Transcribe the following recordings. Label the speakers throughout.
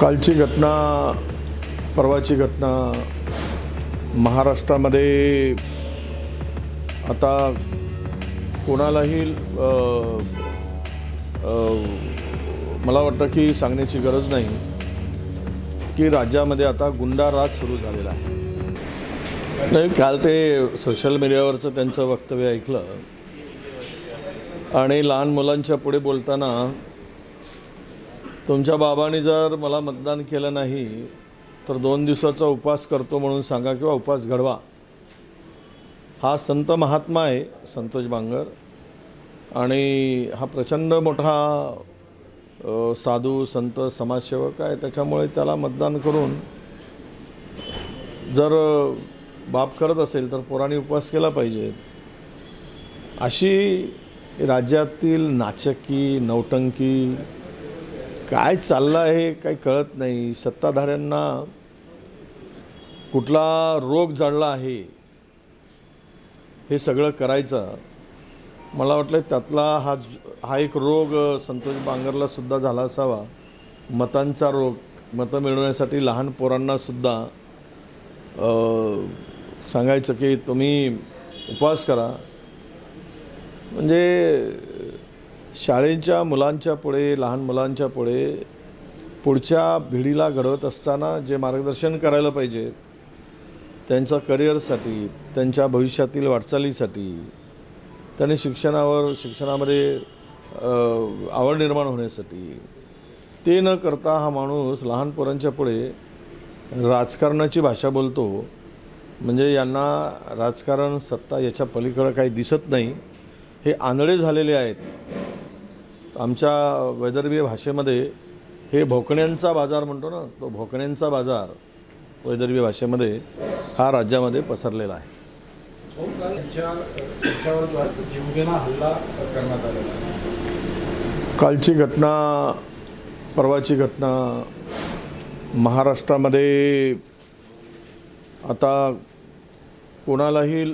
Speaker 1: कालची घटना परवाची घटना महाराष्ट्रामध्ये आता कोणालाही मला वाटतं की सांगण्याची गरज नाही की राज्यामध्ये आता गुंडा राज सुरू झालेला आहे. नाही काल ते सोशल मीडियावरचं त्यांचं वक्तव्य ऐकलं. आणि लहान मुलांच्या पुढे बोलताना तुमच्या बाबांनी जर मला मतदान केलं नाही तर दोन दिवसाचा उपवास करतो म्हणून सांगा किंवा उपवास घडवा. हा संत महात्मा आहे संतोष बांगर. आणि हा प्रचंड मोठा साधू संत समाजसेवक आहे. त्याच्यामुळे त्याला मतदान करून जर बाप करत असेल तर पोरांनी उपवास केला पाहिजे. अशी राज्यातील नाचकी नौटंकी काय चाललं आहे काही कळत नाही. सत्ताधाऱ्यांना कुठला रोग जडला आहे हे सगळं करायचं मला वाटलं त्यातला हा हा एक रोग संतोष बांगरला सुद्धा झाला असावा. मतांचा रोग मतं मिळवण्यासाठी लहान पोरांनासुद्धा सांगायचं की तुम्ही उपवास करा. म्हणजे शाळेच्या मुलांच्या पुढे लहान मुलांच्या पुढे पुढच्या पिढीला घडवत असताना जे मार्गदर्शन करायला पाहिजे त्यांच्या करिअरसाठी त्यांच्या भविष्यातील वाटचालीसाठी त्यांनी शिक्षणावर शिक्षणामध्ये आवड निर्माण होण्यासाठी ते न करता हा माणूस लहान पोरांच्या पुढे राजकारणाची भाषा बोलतो. म्हणजे यांना राजकारण सत्ता याच्या पलीकडं काही दिसत नाही. हे आंधळे झालेले आहेत. आमच्या वैदर्भीय भाषेमध्ये हे भोकण्यांचा बाजार म्हणतो ना तो भोकण्यांचा बाजार वैदर्भीय भाषेमध्ये हा राज्यामध्ये पसरलेला आहे. कालची घटना परवाची घटना महाराष्ट्रामध्ये आता कोणालाही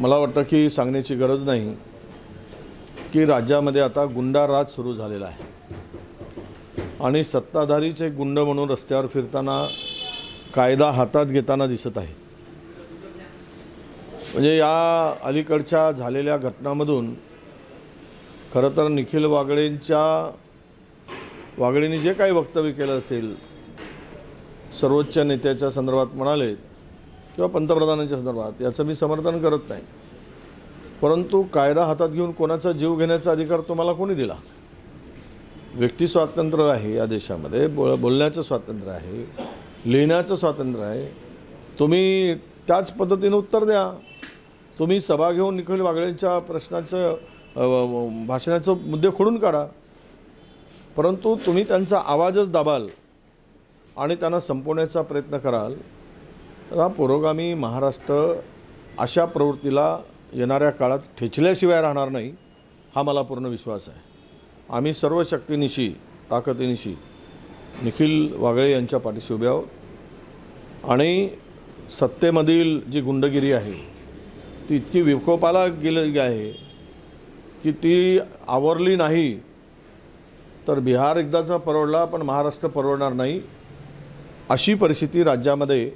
Speaker 1: मला वाटतं की सांगण्याची गरज नाही की राज्यामध्ये आता गुंडा राज सुरू झालेला आहे. आणि सत्ताधारीचे गुंड म्हणून रस्त्यावर फिरताना कायदा हातात घेताना दिसत आहे. म्हणजे या अलीकडच्या झालेल्या घटनांमधून खरं तर निखिल वागळेंच्या वागळेंनी जे काही वक्तव्य केलं असेल सर्वोच्च नेत्याच्या संदर्भात म्हणाले किंवा पंतप्रधानांच्या संदर्भात याचं मी समर्थन करत नाही. परंतु कायदा हातात घेऊन कोणाचा जीव घेण्याचा अधिकार तुम्हाला कोणी दिला? व्यक्ती स्वातंत्र्य आहे या देशामध्ये बोल बोलण्याचं स्वातंत्र्य आहे लिहिण्याचं स्वातंत्र्य आहे. तुम्ही त्याच पद्धतीनं उत्तर द्या. तुम्ही सभा घेऊन निखिल वागळेंच्या प्रश्नाचं भाषणाचं मुद्दे खोडून काढा. परंतु तुम्ही त्यांचा आवाजच दाबाल आणि त्यांना संपवण्याचा प्रयत्न कराल. आता पुरोगामी महाराष्ट्र अशा प्रवृत्तीला येणाऱ्या काळात ठेचल्याशिवाय राहणार नाही हा मला पूर्ण विश्वास आहे. आम्ही सर्व शक्तीनिशी ताकदीनिशी निखिल वागळे यांच्या पाठीशी उभे आहोत. आणि सत्तेमधील जी गुंडगिरी आहे ती इतकी विकोपाला गेलेली आहे की ती आवरली नाही. तर बिहार एकदाचा परवडला पण महाराष्ट्र परवडणार नाही. अशी परिस्थिती राज्यामध्ये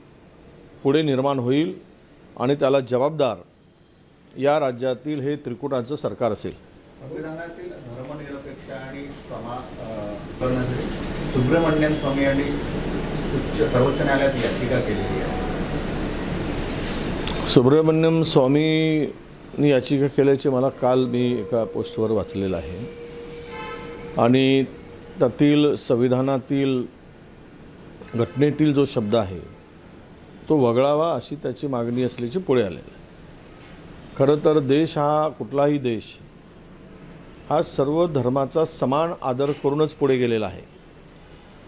Speaker 1: पुढे निर्माण होईल आणि त्याला जबाबदार या राज्यातील हे त्रिकुटाचं सरकार असेल.
Speaker 2: संविधानातील धर्मनिरपेक्ष आणि समा सुब्रमण्यम स्वामी यांनी उच्च सर्वोच्च न्यायालयात याचिका केलेली आहे.
Speaker 1: सुब्रमण्यम स्वामीनी याचिका केल्याचे मला काल मी एका पोस्टवर वाचलेलं आहे. आणि त्यातील संविधानातील घटनेतील जो शब्द आहे तो वगळावा अशी त्याची मागणी असल्याची पुढे आलेली आहे. खरं तर देश हा कुठलाही देश हा सर्व धर्माचा समान आदर करूनच पुढे गेलेला आहे.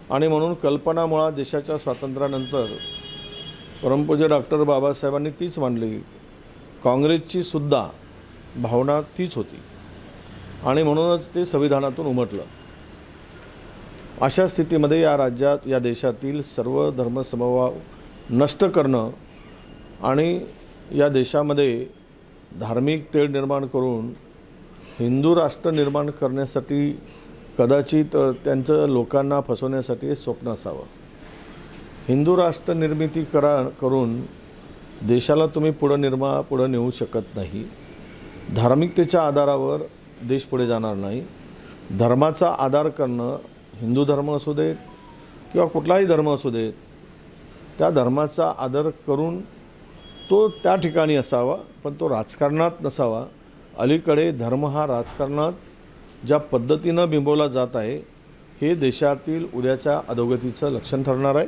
Speaker 1: आणि म्हणून कल्पनामुळा देशाच्या स्वातंत्र्यानंतर परमपूज्य डॉक्टर बाबासाहेबांनी तीच मांडली. काँग्रेसची सुद्धा भावना तीच होती. आणि म्हणूनच ते संविधानातून उमटलं. अशा स्थितीमध्ये या राज्यात या देशातील सर्व धर्मसमभाव नष्ट करणं आणि या देशामध्ये धार्मिक तेढ निर्माण करून हिंदू राष्ट्र निर्माण करण्यासाठी कदाचित त्यांचं लोकांना फसवण्यासाठी स्वप्न असावं. हिंदू राष्ट्र निर्मिती करा करून देशाला तुम्ही पुढं निर्मा पुढं नेऊ शकत नाही. धार्मिकतेच्या आधारावर देश पुढे जाणार नाही. धर्माचा आधार करणं हिंदू धर्म असू देत किंवा कुठलाही धर्म असू देत त्या धर्माचा आदर करून तो त्या ठिकाणी असावा पण तो राजकारणात नसावा. अलीकडे धर्म हा राजकारणात ज्या पद्धतीनं बिंबवला जात आहे हे देशातील उद्याच्या अधोगतीचं लक्षण ठरणार आहे.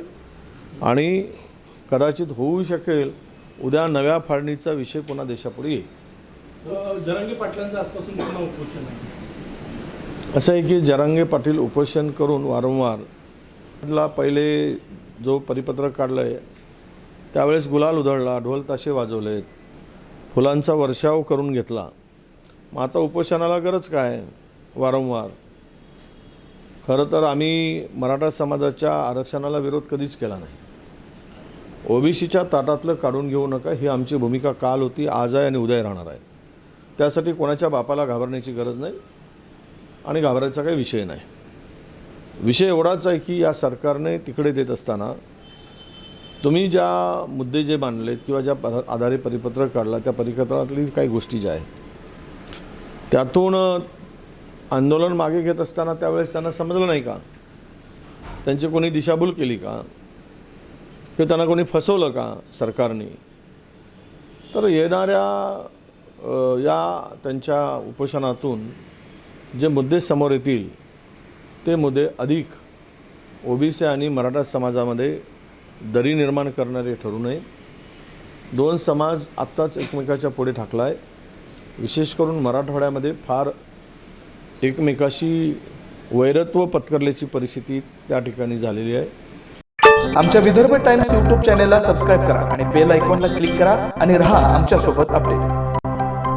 Speaker 1: आणि कदाचित होऊ शकेल उद्या नव्या फाळणीचा विषय पुन्हा देशापुढे येईल.
Speaker 3: जरांगे पाटलांचं आजपासून पुन्हा उपोषण आहे.
Speaker 1: असं आहे की जरांगे पाटील उपोषण करून वारंवार पहिले जो परिपत्रक काढलं आहे त्यावेळेस गुलाल उधळला ढोल ताशे वाजवलेत फुलांचा वर्षाव करून घेतला. मग आता उपोषणाला गरज काय? वारंवार. खरं तर आम्ही मराठा समाजाच्या आरक्षणाला विरोध कधीच केला नाही. ओबीसीच्या ताटातलं काढून घेऊ नका ही आमची भूमिका काल होती आज आहे आणि उदय राहणार आहे. त्यासाठी कोणाच्या बापाला घाबरण्याची गरज नाही आणि घाबरायचा काही विषय नाही. विषय एवढाच आहे की या सरकारने तिकडे देत असताना तुम्ही ज्या मुद्दे जे मांडलेत किंवा ज्या आधारे परिपत्रक काढला त्या परिपत्रकातली काही गोष्टी ज्या आहेत त्यातून आंदोलन मागे घेत असताना त्यावेळेस त्यांना समजलं नाही का? त्यांची कोणी दिशाभूल केली का? किंवा त्यांना कोणी फसवलं का सरकारने? तर येणाऱ्या या त्यांच्या उपोषणातून जे मुद्दे समोर येतील ते मुद्दे अधिक ओबीसी आणि मराठा समाजामध्ये दरी निर्माण करणारे ठरू नये. दोन समाज आत्ताच एकमेकाच्या पुढे ठाकला आहे विशेष करून मराठवाड्यामध्ये फार एकमेकाशी वैरत्व पत्करल्याची परिस्थिती त्या ठिकाणी झालेली आहे.
Speaker 4: आमच्या विदर्भ टाइम्स यूट्यूब चॅनेलला सबस्क्राईब करा आणि बेल आयकॉनला क्लिक करा आणि रहा आमच्यासोबत अपडेट.